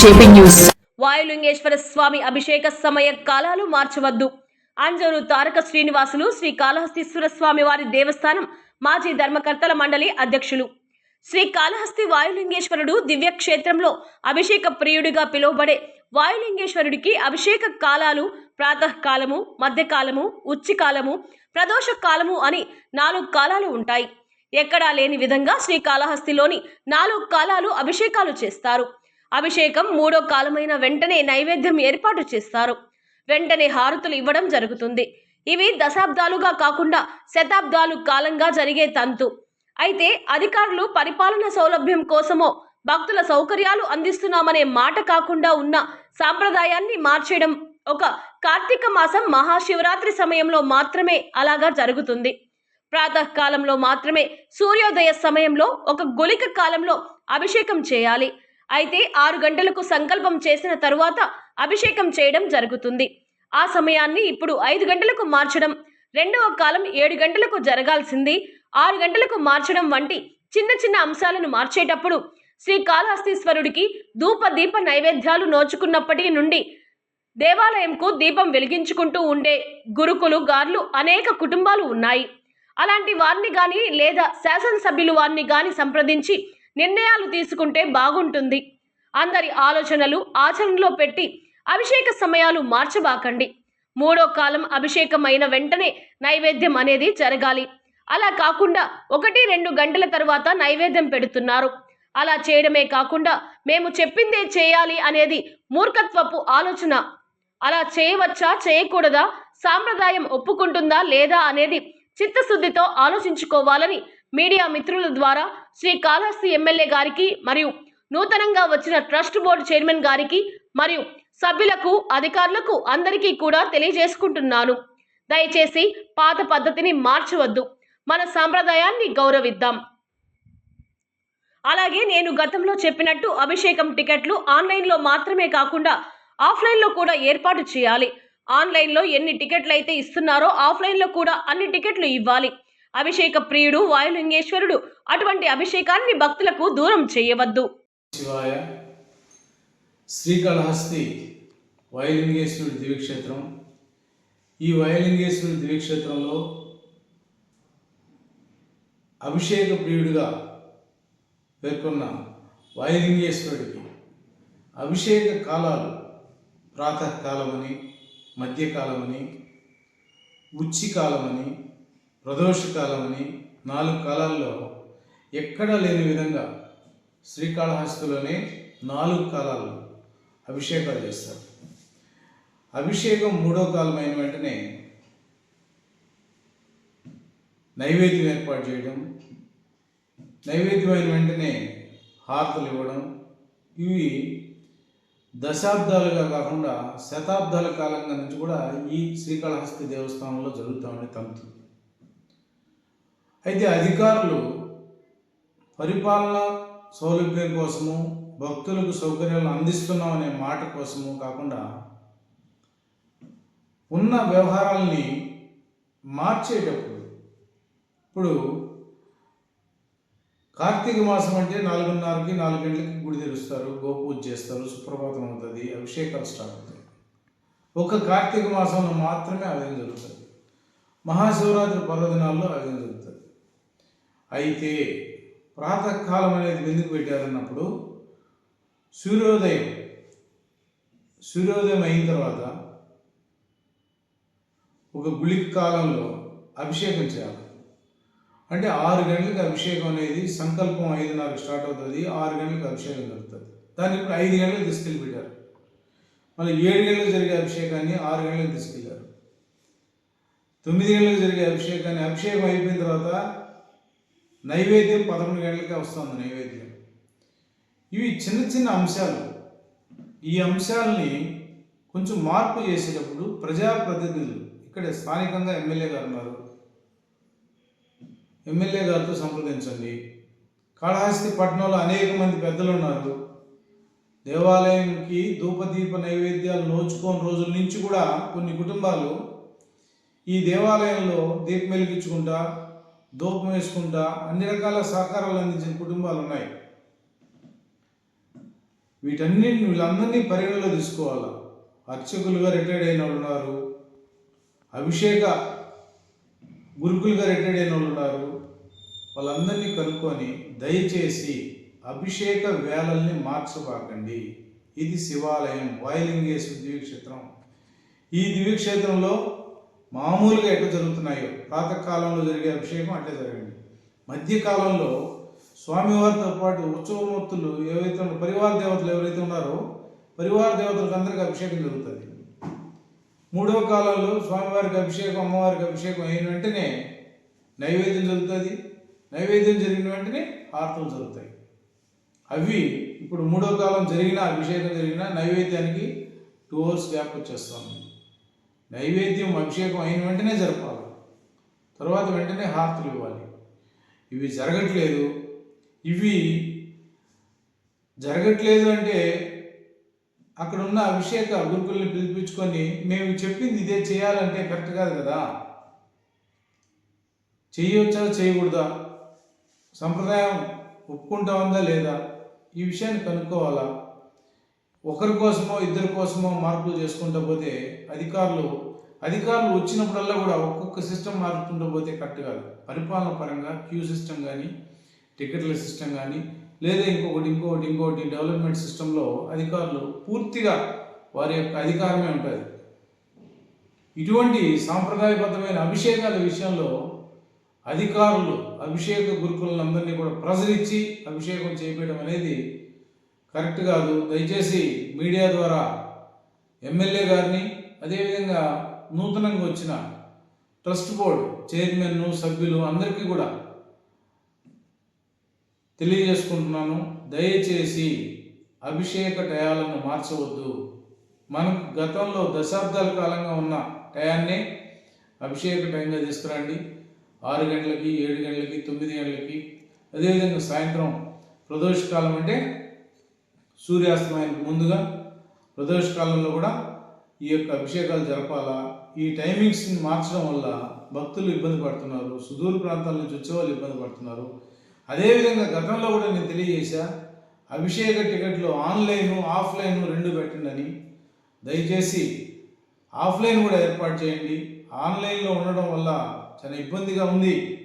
JP news. Vayulingeswara స్వామి అభిషేక సమయ కాలాలు మార్చవద్దు. అంజూరు తారక శ్రీనివాసులు శ్రీ కాళహస్తీశ్వర స్వామి వారి దేవస్థానం మాజీ ధర్మకర్తల మండలి అధ్యక్షులు. శ్రీ కాళహస్తి వాయులింగేశ్వరుడు దివ్య క్షేత్రంలో అభిషేక ప్రియుడిగా పిలువబడే వాయులింగేశ్వరుడికి అభిషేక కాలాలు ప్రాతకాలము మధ్యకాలము ఉచ్చికాలము ప్రదోష కాలము అని నాలుగు కాలాలు ఉంటాయి. ఎక్కడా లేని విధంగా శ్రీకాళహస్తిలోని నాలుగు కాలాలు అభిషేకాలు చేస్తారు. అభిషేకం మూడో కాలమైన వెంటనే నైవేద్యం ఏర్పాటు చేస్తారు. వెంటనే హారతులు ఇవ్వడం జరుగుతుంది. ఇవి దశాబ్దాలుగా కాకుండా శతాబ్దాలు కాలంగా జరిగే తంతు. అయితే అధికారులు పరిపాలన సౌలభ్యం కోసమో భక్తుల సౌకర్యాలు అందిస్తున్నామనే మాట కాకుండా ఉన్న సాంప్రదాయాన్ని మార్చేయడం ఒక కార్తీక మాసం మహాశివరాత్రి సమయంలో మాత్రమే అలాగా జరుగుతుంది. ప్రాతకాలంలో మాత్రమే సూర్యోదయ సమయంలో ఒక గుళిక కాలంలో అభిషేకం చేయాలి. అయితే ఆరు గంటలకు సంకల్పం చేసిన తరువాత అభిషేకం చేయడం జరుగుతుంది. ఆ సమయాన్ని ఇప్పుడు ఐదు గంటలకు మార్చడం రెండవ కాలం ఏడు గంటలకు జరగాల్సింది. ఆరు గంటలకు మార్చడం వంటి చిన్న చిన్న అంశాలను మార్చేటప్పుడు శ్రీ కాళహస్తీశ్వరుడికి ధూప దీప నైవేద్యాలు నోచుకున్నప్పటి నుండి దేవాలయంకు దీపం వెలిగించుకుంటూ ఉండే గురుకులు గార్లు అనేక కుటుంబాలు ఉన్నాయి. అలాంటి వారిని కానీ లేదా శాసనసభ్యులు వారిని కానీ సంప్రదించి నిర్ణయాలు తీసుకుంటే బాగుంటుంది. అందరి ఆలోచనలు ఆచరణలో పెట్టి అభిషేక సమయాలు మార్చబాకండి. మూడో కాలం అభిషేకం అయిన వెంటనే నైవేద్యం అనేది జరగాలి. అలా కాకుండా ఒకటి రెండు గంటల తర్వాత నైవేద్యం పెడుతున్నారు. అలా చేయడమే కాకుండా మేము చెప్పిందే చేయాలి అనేది మూర్ఖత్వపు ఆలోచన. అలా చేయవచ్చా చేయకూడదా సాంప్రదాయం ఒప్పుకుంటుందా లేదా అనేది చిత్తశుద్ధితో ఆలోచించుకోవాలని మీడియా మిత్రుల ద్వారా శ్రీ కాళహస్తి ఎమ్మెల్యే గారికి మరియు నూతనంగా వచ్చిన ట్రస్ట్ బోర్డు చైర్మన్ గారికి మరియు సభ్యులకు అధికారులకు అందరికీ కూడా తెలియజేసుకుంటున్నాను. దయచేసి పాత పద్ధతిని మార్చవద్దు. మన సాంప్రదాయాన్ని గౌరవిద్దాం. అలాగే నేను గతంలో చెప్పినట్టు అభిషేకం టికెట్లు ఆన్లైన్లో మాత్రమే కాకుండా ఆఫ్లైన్లో కూడా ఏర్పాటు చేయాలి. ఆన్లైన్లో ఎన్ని టికెట్లు అయితే ఇస్తున్నారో ఆఫ్లైన్లో కూడా అన్ని టికెట్లు ఇవ్వాలి. అభిషేక ప్రియుడు వాయులింగేశ్వరుడు. అటువంటి అభిషేకాన్ని భక్తులకు దూరం చేయవద్దు. శివాయ శ్రీకాళహస్తి వయలింగేశ్వరుడి దివిక్షేత్రం ఈ వయలింగేశ్వరుడి దివిక్షేత్రంలో అభిషేక ప్రియుడిగా పేర్కొన్న వయలింగేశ్వరుడికి అభిషేక కాలాలు ప్రాతకాలమని మధ్యకాలమని ఉచ్చికాలమని ప్రదోషకాలమని నాలుగు కాలాల్లో ఎక్కడా లేని విధంగా శ్రీకాళహస్తిలోనే నాలుగు కాలాలు అభిషేకాలు చేస్తారు. అభిషేకం మూడో కాలం అయిన వెంటనే నైవేద్యం ఏర్పాటు చేయడం నైవేద్యం అయిన వెంటనే హారతలు ఇవ్వడం ఇవి దశాబ్దాలుగా కాకుండా శతాబ్దాల కాలంగా నుంచి కూడా ఈ శ్రీకాళహస్తి దేవస్థానంలో జరుగుతూ ఉండే తంతు అయితే అధికారులు పరిపాలన సౌలభ్యం కోసము భక్తులకు సౌకర్యాలు అందిస్తున్నాం అనే మాట కోసము కాకుండా ఉన్న వ్యవహారాల్ని మార్చేటప్పుడు ఇప్పుడు కార్తీక మాసం అంటే నాలుగున్నరకి నాలుగు గంటలకి గుడి తెరుస్తారు గోపూజ చేస్తారు సుప్రభాతం అవుతుంది అభిషేకాలు స్టార్ట్ అవుతాయి. ఒక కార్తీక మాసంలో మాత్రమే ఆ విధంగా జరుగుతుంది. మహాశివరాత్రి పర్వదినాల్లో ఆ విధంగా జరుగుతుంది. అయితే ప్రాతకాలం అనేది ఎందుకు పెట్టారన్నప్పుడు సూర్యోదయం. సూర్యోదయం అయిన తర్వాత ఒక గుళిక కాలంలో అభిషేకం చేయాలి. అంటే ఆరు గంటలకు అభిషేకం అనేది సంకల్పం ఐదున్నర స్టార్ట్ అవుతుంది ఆరు గంటలకు అభిషేకం జరుగుతుంది. దాన్ని ఇప్పుడు ఐదు గంటలకు తీసుకెళ్ళి పెట్టారు మళ్ళీ ఏడు గంటలకు జరిగే అభిషేకాన్ని ఆరు గంటలకు తీసుకెళ్ళారు. తొమ్మిది గంటలకు జరిగే అభిషేకాన్ని అభిషేకం అయిపోయిన తర్వాత నైవేద్యం పదకొండు గంటలకే వస్తుంది నైవేద్యం. ఇవి చిన్న చిన్న అంశాలు. ఈ అంశాలని కొంచెం మార్పు చేసేటప్పుడు ప్రజాప్రతినిధులు ఇక్కడ స్థానికంగా ఎమ్మెల్యే గారు ఉన్నారు. ఎమ్మెల్యే గారితో సంప్రదించండి. కాళహస్తి పట్టణంలో అనేక మంది పెద్దలు ఉన్నారు. దేవాలయంకి ధూపదీప నైవేద్యాలు నోచుకోని రోజుల నుంచి కూడా కొన్ని కుటుంబాలు ఈ దేవాలయంలో దీపం వెలిగించుకుంటా ధూపం వేసుకుంటా అన్ని రకాల సహకారాలు అందించిన కుటుంబాలు ఉన్నాయి. వీటన్నిటిని వీళ్ళందరినీ పరిగణలో తీసుకోవాలా? అర్చకులుగా రిటైర్డ్ అయిన వాళ్ళు ఉన్నారు. అభిషేక గురుకులుగా రిటైర్డ్ అయిన వాళ్ళు ఉన్నారు. వాళ్ళందరినీ కనుక్కొని దయచేసి అభిషేక వేళల్ని మార్చబాకండి. ఇది శివాలయం వాయులింగేశ్వర దివ్యక్షేత్రం. ఈ దివ్యక్షేత్రంలో మామూలుగా ఎక్కడ జరుగుతున్నాయో ప్రాతకాలంలో జరిగే అభిషేకం అట్లే జరగండి మధ్యకాలంలో స్వామివారితో పాటు ఉత్సవమూర్తులు ఏవైతే ఉన్నారో, పరివార దేవతలు ఎవరైతే ఉన్నారో పరివార దేవతలకు అందరికీ అభిషేకం జరుగుతుంది. మూడవ కాలంలో స్వామివారికి అభిషేకం అమ్మవారికి అభిషేకం అయిన వెంటనే నైవేద్యం జరుగుతుంది. నైవేద్యం జరిగిన వెంటనే హారతులు జరుగుతాయి. అవి ఇప్పుడు మూడో కాలం జరిగిన అభిషేకం జరిగిన నైవేద్యానికి టూ అవర్స్ గ్యాప్ వచ్చేస్తుంది. నైవేద్యం అభిషేకం అయిన వెంటనే జరపాలి. తర్వాత వెంటనే హారతులు ఇవ్వాలి. ఇవి జరగట్లేదు. ఇవి జరగట్లేదు అంటే అక్కడ ఉన్న అభిషేక గురుకుల్ని పిలిపించుకొని మేము చెప్పింది ఇదే చేయాలంటే కరెక్ట్ కాదు కదా? చేయవచ్చా చేయకూడదా సంప్రదాయం ఒప్పుకుంటా ఉందా లేదా? ఈ విషయాన్ని కనుక్కోవాలా? ఒకరి కోసమో ఇద్దరి కోసమో మార్పులు చేసుకుంటూ పోతే అధికారులు అధికారులు వచ్చినప్పుడల్లా కూడా ఒక్కొక్క సిస్టమ్ మారుతుంటూ పోతే కరెక్ట్ కాదు. పరిపాలన పరంగా క్యూ సిస్టమ్ కానీ టికెట్ల సిస్టమ్ కానీ లేదా ఇంకొకటి ఇంకొకటి ఇంకొకటి డెవలప్మెంట్ సిస్టంలో అధికారులు పూర్తిగా వారి యొక్క అధికారమే ఉంటుంది. ఇటువంటి సాంప్రదాయబద్ధమైన అభిషేకాల విషయంలో అధికారులు అభిషేక గురుకులందరినీ కూడా ప్రజలిచ్చి అభిషేకం చేయడం అనేది కరెక్ట్ కాదు. దయచేసి మీడియా ద్వారా ఎమ్మెల్యే గారిని అదేవిధంగా నూతనంగా వచ్చిన ట్రస్ట్ బోర్డు చైర్మన్ను సభ్యులు అందరికీ కూడా తెలియజేసుకుంటున్నాను. దయచేసి అభిషేక టయాలను మార్చవద్దు. మనకు గతంలో దశాబ్దాల కాలంగా ఉన్న టయాన్నే అభిషేక టైంగా తీసుకురండి. ఆరు గంటలకి ఏడు గంటలకి తొమ్మిది గంటలకి అదేవిధంగా సాయంత్రం ప్రదోష కాలం అంటే సూర్యాస్తమయానికి ముందుగా ప్రదోష కాలంలో కూడా ఈ యొక్క అభిషేకాలు జరపాలా? ఈ టైమింగ్స్ని మార్చడం వల్ల భక్తులు ఇబ్బంది పడుతున్నారు. సుదూర ప్రాంతాల నుంచి వచ్చేవాళ్ళు ఇబ్బంది పడుతున్నారు. అదేవిధంగా గతంలో కూడా నేను తెలియజేశా అభిషేక టికెట్లు ఆన్లైన్ ఆఫ్లైన్ రెండు పెట్టండి దయచేసి ఆఫ్లైన్ కూడా ఏర్పాటు చేయండి. ఆన్లైన్లో ఉండడం వల్ల చాలా ఇబ్బందిగా ఉంది.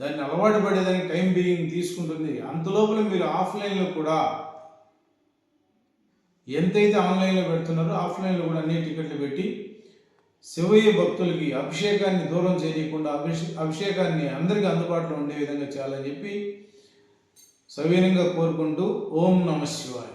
దాన్ని అలవాటు పడేదానికి టైం బీయింగ్ తీసుకుంటుంది. అంతలోపల మీరు ఆఫ్లైన్లో కూడా ఎంతైతే ఆన్లైన్లో పెడుతున్నారో ఆఫ్లైన్లో కూడా అన్ని టికెట్లు పెట్టి శివయ్య భక్తులకి అభిషేకాన్ని దూరం చేయకుండా అభిషే అభిషేకాన్ని అందరికీ అందుబాటులో ఉండే విధంగా చేయాలని చెప్పి సవీనంగా కోరుకుంటూ ఓం నమ శివాయ.